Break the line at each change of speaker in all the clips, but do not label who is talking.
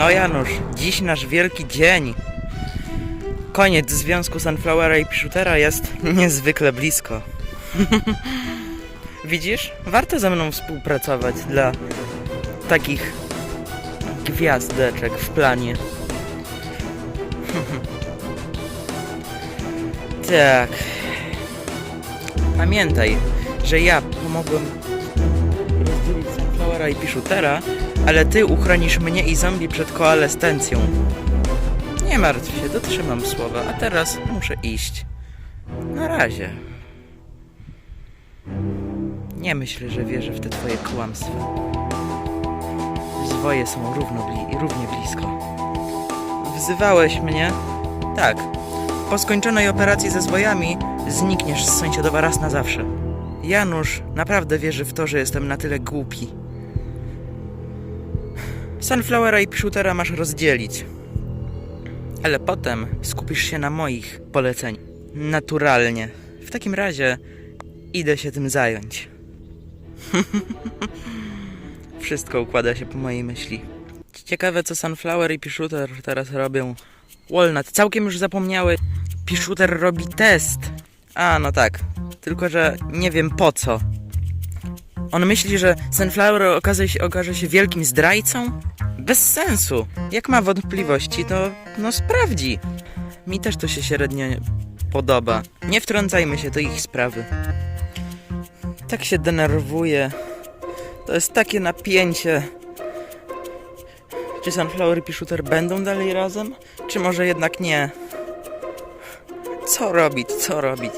No Janusz, dziś nasz wielki dzień. Koniec związku Sunflowera i Pszutera jest niezwykle blisko. Widzisz? Warto ze mną współpracować dla takich gwiazdeczek w planie. tak. Pamiętaj, że ja pomogłem rozdzielić Sunflowera i Pszutera, ale ty uchronisz mnie i zombie przed koalescencją. Nie martw się, dotrzymam słowa, a teraz muszę iść. Na razie. Nie myślę, że wierzę w te twoje kłamstwa. Zwoje są równo bli- równie blisko. Wzywałeś mnie? Tak. Po skończonej operacji ze zwojami znikniesz z sąsiadowa raz na zawsze. Janusz naprawdę wierzy w to, że jestem na tyle głupi. Sunflowera i Pszutera masz rozdzielić. Ale potem skupisz się na moich poleceniach. Naturalnie. W takim razie idę się tym zająć. Wszystko układa się po mojej myśli. Ciekawe, co Sunflower i Pishuter teraz robią. Walnut, całkiem już zapomniały. Pishuter robi test. A, no tak. Tylko, że nie wiem po co. On myśli, że Sunflower okaże się, okaże się wielkim zdrajcą? Bez sensu. Jak ma wątpliwości, to no sprawdzi. Mi też to się średnio podoba. Nie wtrącajmy się, to ich sprawy. Tak się denerwuję. To jest takie napięcie. Czy Sunflower i Pishuter będą dalej razem? Czy może jednak nie? Co robić, co robić?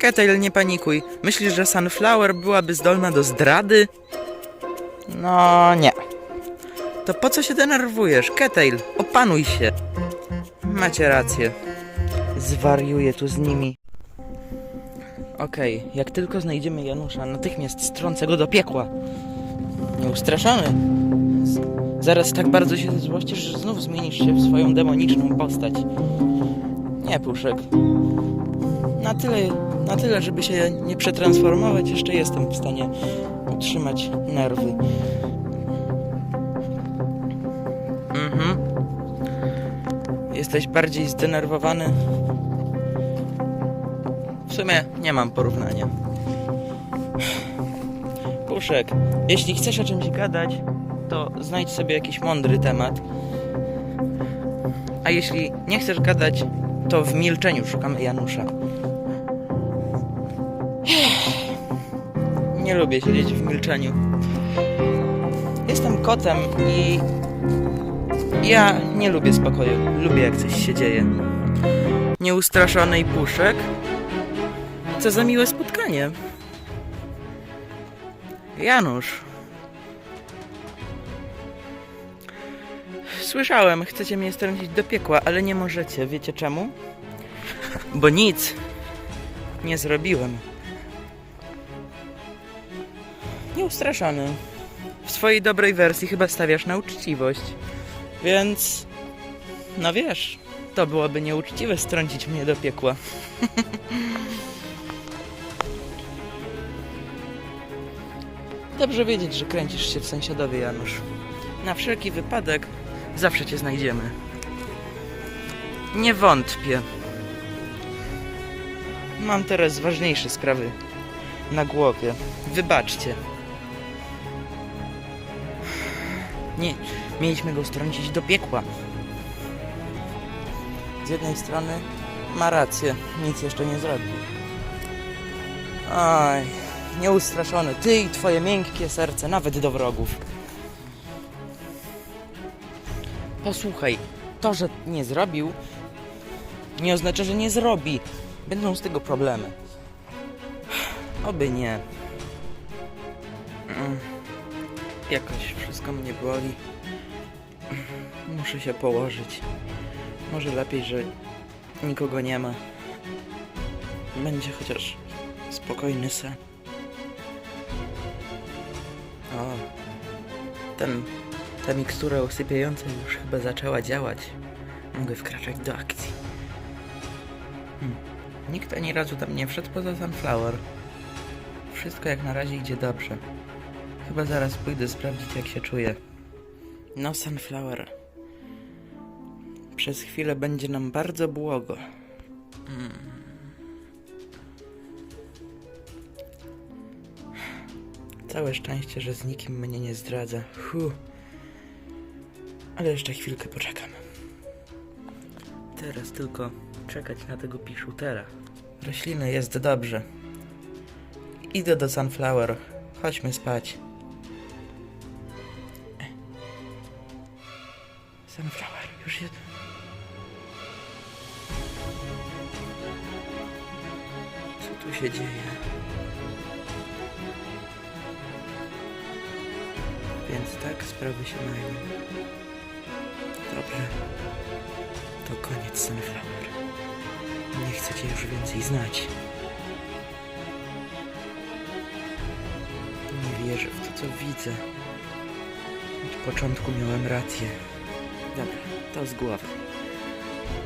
Ketail, nie panikuj. Myślisz, że Sunflower byłaby zdolna do zdrady? No nie. To po co się denerwujesz? Ketail, opanuj się. Macie rację. Zwariuję tu z nimi. Okej, jak tylko znajdziemy Janusza, natychmiast strącę go do piekła. Nieustraszony. Z- zaraz tak bardzo się zezłościsz, że znów zmienisz się w swoją demoniczną postać. Nie, Puszek. Na tyle, na tyle, żeby się nie przetransformować, jeszcze jestem w stanie utrzymać nerwy. Mhm. Jesteś bardziej zdenerwowany? W sumie nie mam porównania. Puszek, jeśli chcesz o czymś gadać, to znajdź sobie jakiś mądry temat. A jeśli nie chcesz gadać, to w milczeniu szukamy Janusza. Nie lubię siedzieć w milczeniu. Jestem kotem i ja nie lubię spokoju. Lubię jak coś się dzieje. Nieustraszony i puszek? Co za miłe spotkanie. Janusz. Słyszałem, chcecie mnie strącić do piekła, ale nie możecie. Wiecie czemu? Bo nic nie zrobiłem. Nieustraszony. W swojej dobrej wersji chyba stawiasz na uczciwość. Więc. No wiesz, to byłoby nieuczciwe strącić mnie do piekła. Dobrze wiedzieć, że kręcisz się w sąsiadowie, Janusz. Na wszelki wypadek zawsze cię znajdziemy. Nie wątpię. Mam teraz ważniejsze sprawy na głowie. Wybaczcie. Nie, mieliśmy go strącić do piekła. Z jednej strony ma rację, nic jeszcze nie zrobił. Oj, nieustraszony, ty i twoje miękkie serce, nawet do wrogów. Posłuchaj, to, że nie zrobił, nie oznacza, że nie zrobi. Będą z tego problemy. Oby nie. Mm. Jakoś wszystko mnie boli. Muszę się położyć. Może lepiej, że nikogo nie ma. Będzie chociaż spokojny sen. O, ten, ta mikstura usypiająca już chyba zaczęła działać. Mogę wkraczać do akcji. Hmm. Nikt ani razu tam nie wszedł poza Sunflower. Wszystko jak na razie idzie dobrze. Chyba zaraz pójdę sprawdzić jak się czuję. No, Sunflower. Przez chwilę będzie nam bardzo błogo. Mm. Całe szczęście, że z nikim mnie nie zdradza. Hu. Ale jeszcze chwilkę poczekam. Teraz tylko czekać na tego piszutera. Rośliny jest dobrze. Idę do Sunflower. Chodźmy spać. Tu się dzieje? Więc tak sprawy się mają. Dobrze. To koniec, Sunflower. Nie chcę cię już więcej znać. Nie wierzę w to, co widzę. Od początku miałem rację. Dobra, to z głowy.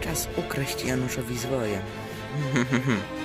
Czas ukraść Januszowi zwoje.